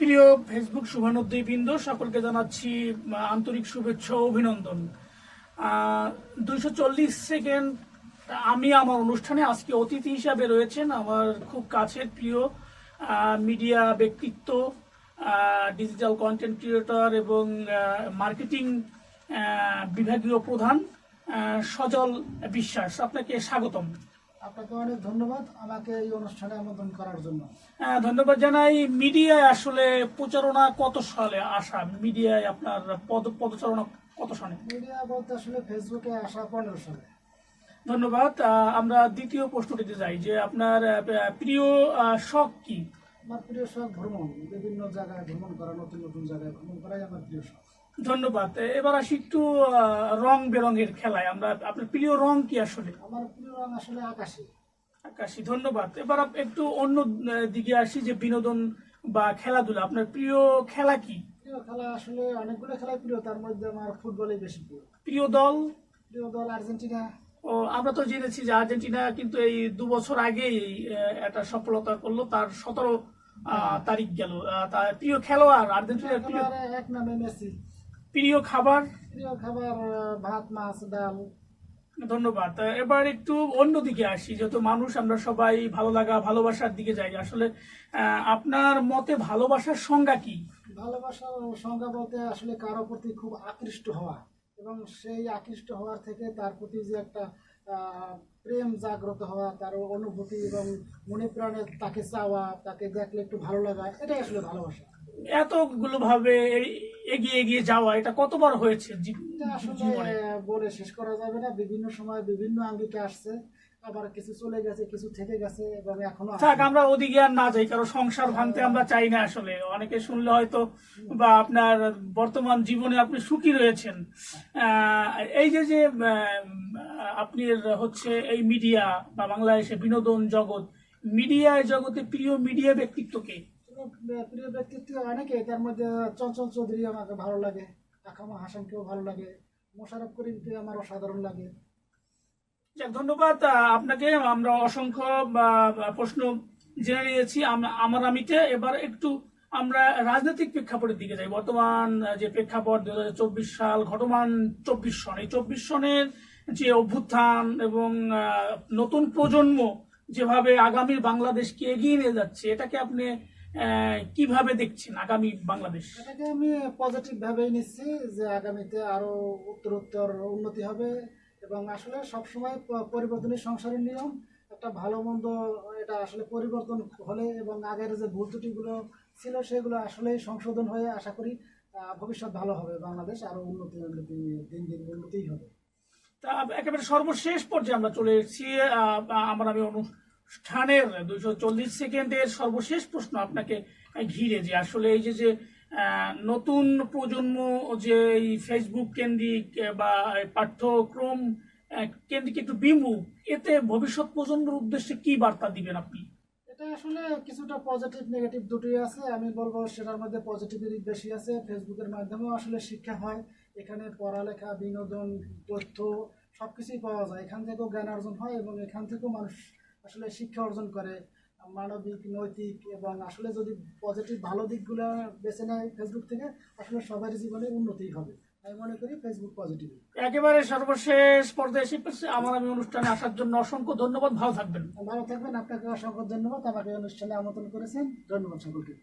প্রিয় ফেসবুক শুভানুদ্দী বৃন্দ সকলকে জানাচ্ছি আন্তরিক শুভেচ্ছা অভিনন্দন। দুইশো চল্লিশ সেকেন্ড আমি আমার অনুষ্ঠানে আজকে অতিথি হিসাবে রয়েছেন আমার খুব কাছের প্রিয় মিডিয়া ব্যক্তিত্ব ডিজিটাল কন্টেন্ট ক্রিয়েটর এবং মার্কেটিং বিভাগীয় প্রধান সজল বিশ্বাস। আপনাকে স্বাগতম। আপনাকে অনেক ধন্যবাদ আমাকে এই অনুষ্ঠানে আমন্ত্রণ করার জন্য। হ্যাঁ, ধন্যবাদ জানাই। মিডিয়ায় আসলে প্রচারণা কত সালে আসা? মিডিয়ায় আপনার পদ পদচারণা কত সালে? মিডিয়া বলতে আসলে ফেসবুকে আসা পনেরো সালে। ধন্যবাদ। আমরা দ্বিতীয় প্রশ্নটিতে যাই যে আপনার প্রিয় শখ কি? আমার প্রিয় শখ ভ্রমণ। বিভিন্ন জায়গায় ভ্রমণ করা নতুন নতুন জায়গায় ভ্রমণ করাই আমার প্রিয় শখ। ধন্যবাদ। এবার আসি একটু রং বেরঙের খেলায়। আমরা আপনার প্রিয় রং কি আসলে? আমার প্রিয় রং আসলে আকাশে। আকাশি ধন্যবাদ। এবার একটু অন্য দিকে আসি যে বিনোদন বা খেলাধুলা। আপনার প্রিয় খেলা কি? প্রিয় খেলা আসলে অনেকগুলো খেলাই প্রিয় তার মধ্যে আমার ফুটবলই বেশি প্রিয়। প্রিয় দল? প্রিয় দল আর্জেন্টিনা। ও আমরা তো জেনেছি যে আর্জেন্টিনা কিন্তু এই দু বছর আগেই একটা সফলতা করল। তার সতেরো তারিখ গেল। তার প্রিয় খেলোয়াড় আর্জেন্টিনার প্রিয় এক নামে মেসি। প্রিয় খাবার? প্রিয় খাবার ভাত মাছ ডাল। ধন্যবাদ। এবার একটু অন্যদিকে আসি যেহেতু মানুষ আমরা সবাই ভালো লাগা ভালোবাসার দিকে যাই। আসলে আপনার মতে ভালোবাসার সংজ্ঞা কি? ভালোবাসার সংজ্ঞা বলতে আসলে কারও প্রতি খুব আকৃষ্ট হওয়া এবং সেই আকৃষ্ট হওয়ার থেকে তার প্রতি যে একটা প্রেম জাগ্রত হওয়া তার অনুভূতি এবং মনে প্রাণে তাকে চাওয়া তাকে দেখলে একটু ভালো লাগা এটাই আসলে ভালোবাসা। এতগুলো ভাবে এগিয়ে এগিয়ে যাওয়া এটা কতবার হয়েছে আসলে বলে শেষ করা যাবে না। বিভিন্ন সময় বিভিন্ন আঙ্গিকে আসছে। আবার কিছু চলে গেছে কিছু থেকে গেছে এখনও থাক আমরা ওদিকে আর না যাই কারণ সংসার ভাঙতে আমরা চাই না আসলে। অনেকে শুনলে হয়তো বা আপনার বর্তমান জীবনে আপনি সুখী রয়েছেন। আহ, এই যে যে আপনি হচ্ছে এই মিডিয়া বা বাংলাদেশে বিনোদন জগৎ মিডিয়া জগতে প্রিয় মিডিয়া ব্যক্তিত্বকে আসলে প্রিয় ব্যক্তিত্ব অনেকে, তার মধ্যে চঞ্চল চৌধুরী আমাকে ভালো লাগে আকামা হাসানকেও ভালো লাগে মোশারফ করিমকে আমার অসাধারণ লাগে। ধন্যবাদ। আপনাকে আমরা অসংখ্য প্রশ্ন জেনে নিয়েছি। আম- আমার আমিতে এবার একটু আমরা রাজনৈতিক প্রেক্ষাপটের দিকে যাই। বর্তমান যে প্রেক্ষাপট, দুহাজার চব্বিশ সাল ঘটমান চব্বিশ সন। এই চব্বিশ সনের যে অভ্যুত্থান এবং নতুন প্রজন্ম যেভাবে আগামীর বাংলাদেশকে এগিয়ে নিয়ে যাচ্ছে, এটাকে আপনি কীভাবে দেখছেন আগামী বাংলাদেশ? এটাকে আমি পজিটিভ ভাবেই নিচ্ছি যে আগামীতে আরও উত্তরোত্তর উন্নতি হবে এবং আসলে সবসময় প- পরিবর্তনই সংসারের নিয়ম। একটা ভালো মন্দ এটা আসলে পরিবর্তন হলে এবং আগের যে ভুল ত্রুটিগুলো ছিল সেগুলো আসলেই সংশোধন হয়ে আশা করি ভবিষ্যৎ ভালো হবে। বাংলাদেশ আরও উন্নতি উন্নতি দিন দিন উন্নতিই হবে। তা একেবারে সর্বশেষ পর্যায়ে আমরা চলে এসেছি আমার আমি অনুষ্ঠানের দুশো চল্লিশ সেকেন্ডের সর্বশেষ প্রশ্ন আপনাকে ঘিরে যে আসলে এই যে যে নতুন প্রজন্ম যে এই ফেসবুক কেন্দ্রিক বা পাঠ্যক্রম কেন্দ্রিক একটু বিমুখ, এতে ভবিষ্যৎ প্রজন্মের উদ্দেশ্যে কি বার্তা দিবেন আপনি? এটা আসলে কিছুটা পজিটিভ নেগেটিভ দুটোই আছে। আমি বলব সেটার মধ্যে পজিটিভেরই বেশি আছে। ফেসবুকের মাধ্যমেও আসলে শিক্ষা হয়। এখানে পড়ালেখা, বিনোদন, তথ্য সবকিছুই পাওয়া যায়। এখান থেকেও জ্ঞান অর্জন হয় এবং এখান থেকেও মানুষ আসলে শিক্ষা অর্জন করে মানবিক নৈতিক এবং আসলে যদি পজিটিভ ভালো দিকগুলো বেছে নেয় ফেসবুক থেকে আসলে সবারই জীবনে উন্নতি হবে। আমি মনে করি ফেসবুক পজিটিভ একেবারে সর্বশেষ পর্যায়ে এসে পড়ছে। আমার আমি অনুষ্ঠানে আসার জন্য অসংখ্য ধন্যবাদ ভালো থাকবেন। ভালো থাকবেন আপনাকে অসংখ্য ধন্যবাদ আমাকে অনুষ্ঠানে আমন্ত্রণ করেছেন ধন্যবাদ সকলকে।